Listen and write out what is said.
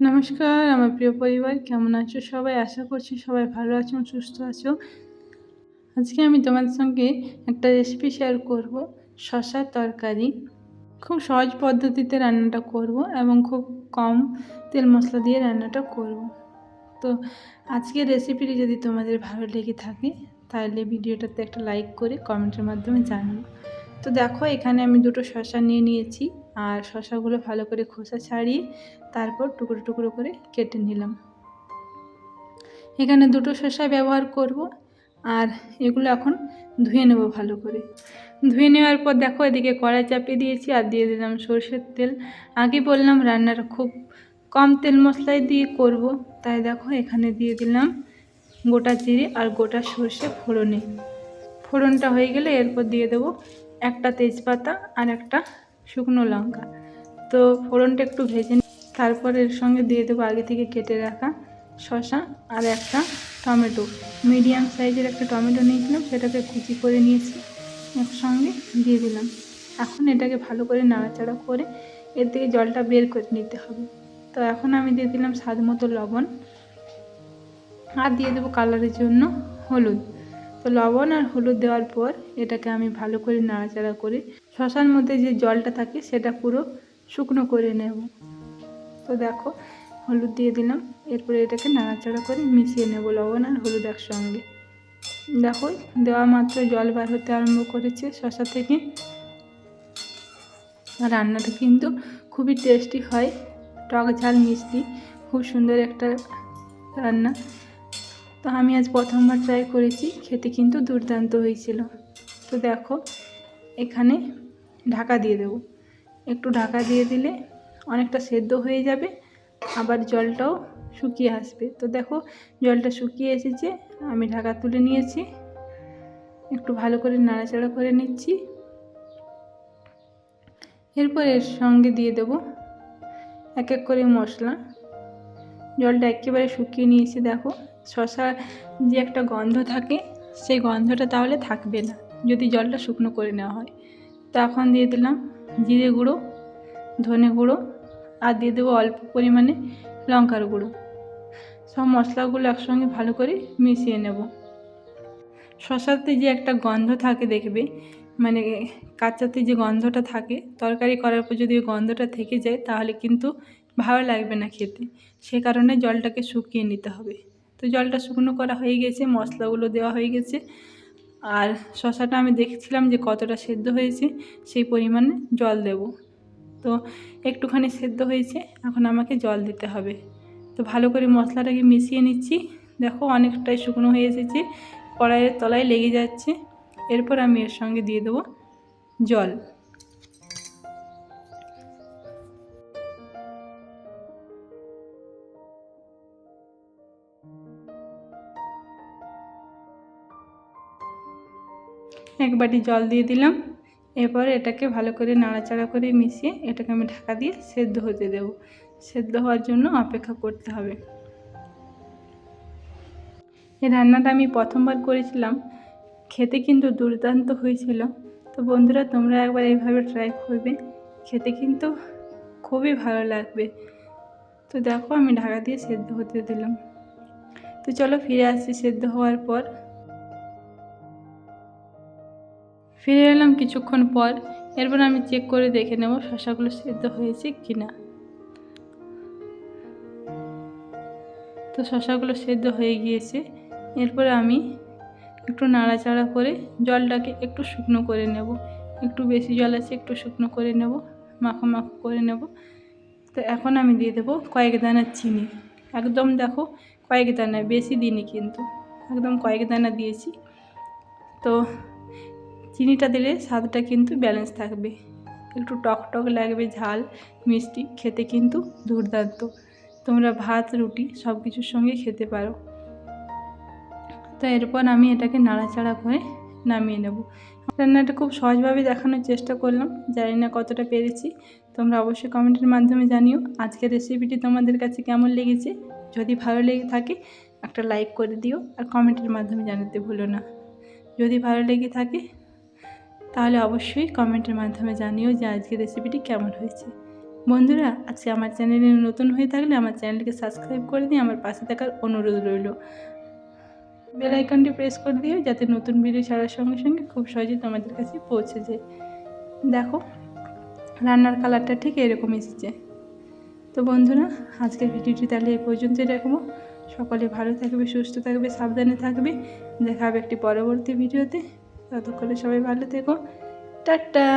নমস্কার, আমার প্রিয় পরিবার, কেমন আছো সবাই? আশা করছি সবাই ভালো আছো, সুস্থ আছো। আজকে আমি তোমাদের সঙ্গে একটা রেসিপি শেয়ার করব, শশার তরকারি। খুব সহজ পদ্ধতিতে রান্নাটা করব এবং খুব কম তেল মশলা দিয়ে রান্নাটা করব। তো আজকে রেসিপিটি যদি তোমাদের ভালো লেগে থাকে, তাহলে ভিডিওটাতে একটা লাইক করে কমেন্টের মাধ্যমে জানিও। তো দেখো, এখানে আমি দুটো শশা নিয়ে নিয়েছি। আর শশাগুলো ভালো করে খোসা ছাড়িয়ে তারপর টুকরো টুকরো করে কেটে নিলাম। এখানে দুটো শসা ব্যবহার করব আর এগুলো এখন ধুয়ে নেব ভালো করে। ধুয়ে নেওয়ার পর দেখো এদিকে কড়াই চাপিয়ে দিয়েছি আর দিয়ে দিলাম সর্ষের তেল। আগে বললাম রান্নাটা খুব কম তেল মশলাই দিয়ে করব, তাই দেখো এখানে দিয়ে দিলাম গোটা জিরে আর গোটা সর্ষে ফোড়নে। ফোড়নটা হয়ে গেলে এরপর দিয়ে দেবো একটা তেজপাতা আর একটা শুকনো লঙ্কা। তো ফোড়নটা একটু ভেজে তারপর এর সঙ্গে দিয়ে দেবো আগে থেকে কেটে রাখা শশা আর একটা টমেটো। মিডিয়াম সাইজের একটা টমেটো নিয়েছিলাম, সেটাকে কুচি করে নিয়েছি, একসঙ্গে দিয়ে দিলাম। এখন এটাকে ভালো করে নাড়াচাড়া করে এর থেকে জলটা বের করে নিতে হবে। তো এখন আমি দিয়ে দিলাম স্বাদ মতো লবণ। আর দিয়ে দেবো কালারের জন্য হলুদ। লবণ আর হলুদ দেওয়ার পর এটাকে আমি ভালো করে নাড়াচাড়া করে শশার মধ্যে যে জলটা থাকে সেটা পুরো শুকনো করে নেব। তো দেখো, হলুদ দিয়ে দিলাম। এরপরে এটাকে নাড়াচাড়া করে মিশিয়ে নেব লবণ আর হলুদ একসঙ্গে। দেখো, দেওয়া মাত্র জল বার হতে আরম্ভ করেছে শশা থেকে। রান্নাটা কিন্তু খুবই টেস্টি হয়। টক ঝাল মিষ্টি, খুব সুন্দর একটা রান্না। তো আমি আজ প্রথমবার ট্রাই করেছি, খেতে কিন্তু দুর্দান্ত হয়েছিল। তো দেখো, এখানে ঢাকা দিয়ে দেবো। একটু ঢাকা দিয়ে দিলে অনেকটা সেদ্ধ হয়ে যাবে, আবার জলটাও শুকিয়ে আসবে। তো দেখো, জলটা শুকিয়ে এসেছে, আমি ঢাকা তুলে নিয়েছি। একটু ভালো করে নাড়াচাড়া করে নিচ্ছি। এরপর এর সঙ্গে দিয়ে দেব এক এক করে মশলা। জলটা একেবারে শুকিয়ে নিয়েছি, দেখো। শশা যে একটা গন্ধ থাকে, সেই গন্ধটা তাহলে থাকবে না, যদি জলটা শুকনো করে নেওয়া হয়। তো এখন দিয়ে দিলাম জিরে গুঁড়ো, ধনে গুঁড়ো, আর দিয়ে দেবো অল্প পরিমাণে লঙ্কার গুঁড়ো। সব মশলাগুলো একসঙ্গে ভালো করে মিশিয়ে নেব। শশাতে যে একটা গন্ধ থাকে দেখবে মানে কাঁচাতে যে গন্ধটা থাকে, তরকারি করার পর যদি ওই গন্ধটা থেকে যায়, তাহলে কিন্তু ভালো লাগবে না খেতে। সে কারণে জলটাকে শুকিয়ে নিতে হবে। তো জলটা শুকনো করা হয়ে গেছে, মশলাগুলো দেওয়া হয়ে গেছে। আর শশাটা আমি দেখছিলাম যে কতটা সেদ্ধ হয়েছে, সেই পরিমাণে জল দেব। তো একটুখানি সেদ্ধ হয়েছে, এখন আমাকে জল দিতে হবে। তো ভালো করে মশলাটাকে মিশিয়ে নিচ্ছি। দেখো অনেকটাই শুকনো হয়ে এসেছে, কড়াইয়ের তলায় লেগে যাচ্ছে। এরপর আমি এর সঙ্গে দিয়ে দেবো জল। এক বাটি জল দিয়ে দিলাম। এরপর এটাকে ভালো করে নাড়াচাড়া করে মিশিয়ে এটাকে আমি ঢাকা দিয়ে সেদ্ধ হতে দেব। সেদ্ধ হওয়ার জন্য অপেক্ষা করতে হবে। এই রান্নাটা আমি প্রথমবার করেছিলাম। খেতে কিন্তু দুর্দান্ত হয়েছিল। তো বন্ধুরা, তোমরা একবার এইভাবে ট্রাই করবে। খেতে কিন্তু খুবই ভালো লাগবে। তো দেখো, আমি ঢাকা দিয়ে সেদ্ধ হতে দিলাম। তো চলো ফিরে আসছি সেদ্ধ হওয়ার পর। ফিরে এলাম কিছুক্ষণ পর। এরপর আমি চেক করে দেখে নেব শশাগুলো সেদ্ধ হয়েছে কি না তো শশাগুলো সেদ্ধ হয়ে গিয়েছে। এরপরে আমি একটু নাড়াচাড়া করে জলটাকে একটু শুকনো করে নেব। একটু বেশি জল আছে, একটু শুকনো করে নেব, মাখো মাখো করে নেব। তো এখন আমি দিয়ে দেবো কয়েক দানা চিনি। একদম দেখো কয়েক দানা, বেশি দিনই কিন্তু। একদম কয়েক দানা দিয়েছি। তো চিনিটা দিলে স্বাদটা কিন্তু ব্যালেন্স থাকবে। একটু টক টক লাগবে, ঝাল, মিষ্টি, খেতে কিন্তু দুর্দান্ত। তোমরা ভাত, রুটি সব কিছুর সঙ্গে খেতে পারো। তো এরপর আমি এটাকে নাড়াচাড়া করে নামিয়ে নেব। রান্নাটা খুব সহজভাবে দেখানোর চেষ্টা করলাম, জানি না কতটা পেরেছি। তোমরা অবশ্যই কমেন্টের মাধ্যমে জানিও আজকের রেসিপিটি তোমাদের কাছে কেমন লেগেছে। যদি ভালো লেগে থাকে, একটা লাইক করে দিও আর কমেন্টের মাধ্যমে জানাতে ভুলো না। যদি ভালো লেগে থাকে তাহলে অবশ্যই কমেন্টের মাধ্যমে জানিও যে আজকের রেসিপিটি কেমন হয়েছে। বন্ধুরা, আজকে আমার চ্যানেলে নতুন হয়ে থাকলে আমার চ্যানেলকে সাবস্ক্রাইব করে দিয়ে আমার পাশে থাকার অনুরোধ রইল। বেল আইকনটি প্রেস করে দিও যাতে নতুন ভিডিও ছাড়ার সঙ্গে সঙ্গে খুব সহজে তোমাদের কাছে পৌঁছে যায়। দেখো, রান্নার কালারটা ঠিক এরকম এসেছে। তো বন্ধুরা, আজকের ভিডিওটি তাহলে এই পর্যন্তই রাখব। সকলে ভালো থাকবে, সুস্থ থাকবে, সাবধানে থাকবে। দেখা হবে একটি পরবর্তী ভিডিওতে। ততক্ষণে সবাই ভালো থেকো। টাটা।